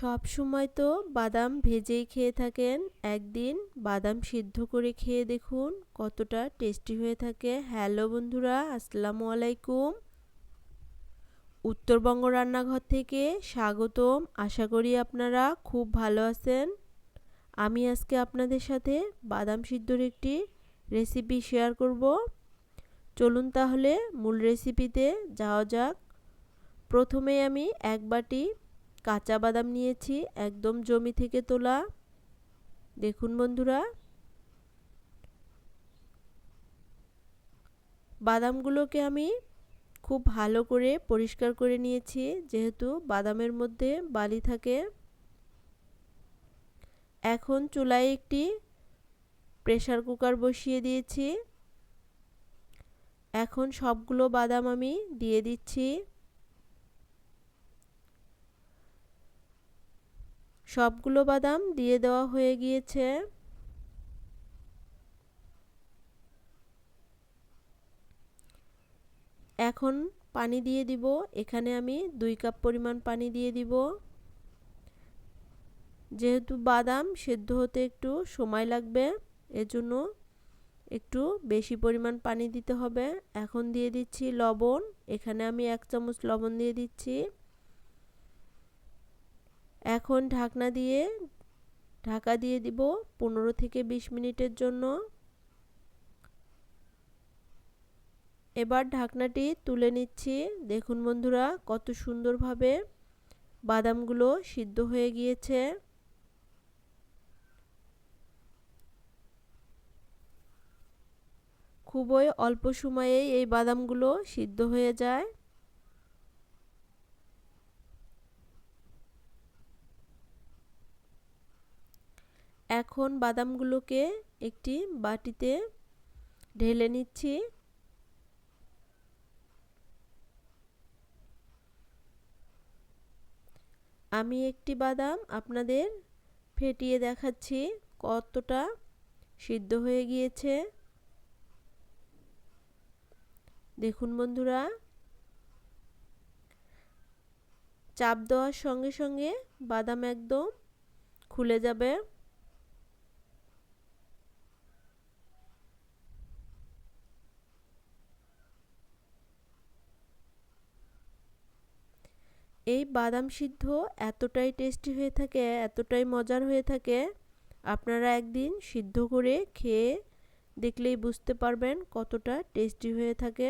সব সময় তো বাদাম ভেজেই খেয়ে থাকেন। একদিন বাদাম সিদ্ধ করে খেয়ে দেখুন কতটা টেস্টি হয়ে থাকে। হ্যালো বন্ধুরা, আসসালামু আলাইকুম। উত্তরবঙ্গ রান্নাঘর থেকে স্বাগতম। আশা করি আপনারা খুব ভালো আছেন। আমি আজকে আপনাদের সাথে বাদাম সিদ্ধর একটি রেসিপি শেয়ার করব। চলুন তাহলে মূল রেসিপিতে যাওয়া যাক। প্রথমে আমি এক বাটি কাঁচা বাদাম নিয়েছি, একদম জমি থেকে তোলা। দেখুন বন্ধুরা। বাদামগুলোকে আমি খুব ভালো করে পরিষ্কার করে নিয়েছি, যেহেতু বাদামের মধ্যে বালি থাকে। এখন চুলায় একটি প্রেশার কুকার বসিয়ে দিয়েছি। এখন সবগুলো বাদাম আমি দিয়ে দিচ্ছি। সবগুলো বাদাম দিয়ে দেওয়া হয়ে গিয়েছে। এখন পানি দিয়ে দিব। এখানে আমি দুই কাপ পরিমাণ পানি দিয়ে দিব। যেহেতু বাদাম সেদ্ধ হতে একটু সময় লাগবে, এজন্য একটু বেশি পরিমাণ পানি দিতে হবে। এখন দিয়ে দিচ্ছি লবণ। এখানে আমি এক চামচ লবণ দিয়ে দিচ্ছি। এখন ঢাকনা দিয়ে, ঢাকা দিয়ে দিব পনেরো থেকে বিশ মিনিটের জন্য। এবার ঢাকনাটি তুলে নিচ্ছি। দেখুন বন্ধুরা, কত সুন্দরভাবে বাদামগুলো সিদ্ধ হয়ে গিয়েছে। খুবই অল্প সময়েই এই বাদামগুলো সিদ্ধ হয়ে যায়। এখন বাদামগুলোকে একটি বাটিতে ঢেলে নিচ্ছি। আমি একটি বাদাম আপনাদের ফেটিয়ে দেখাচ্ছি কতটা সিদ্ধ হয়ে গিয়েছে। দেখুন বন্ধুরা, চাপ দেওয়ার সঙ্গে সঙ্গে বাদাম একদম খুলে যাবে। এই বাদাম সিদ্ধ এতটাই টেস্টি হয়ে থাকে, এতটাই মজার হয়ে থাকে, আপনারা একদিন সিদ্ধ করে খেয়ে দেখলেই বুঝতে পারবেন কতটা টেস্টি হয়ে থাকে।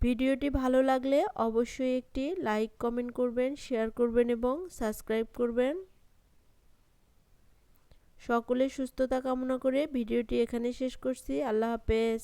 ভিডিওটি ভালো লাগলে অবশ্যই একটি লাইক কমেন্ট করবেন শেয়ার করবেন এবং সাবস্ক্রাইব করবেন। সকলে সুস্থতা কামনা করে ভিডিওটি এখানে শেষ করছি। আল্লাহ হাফেজ।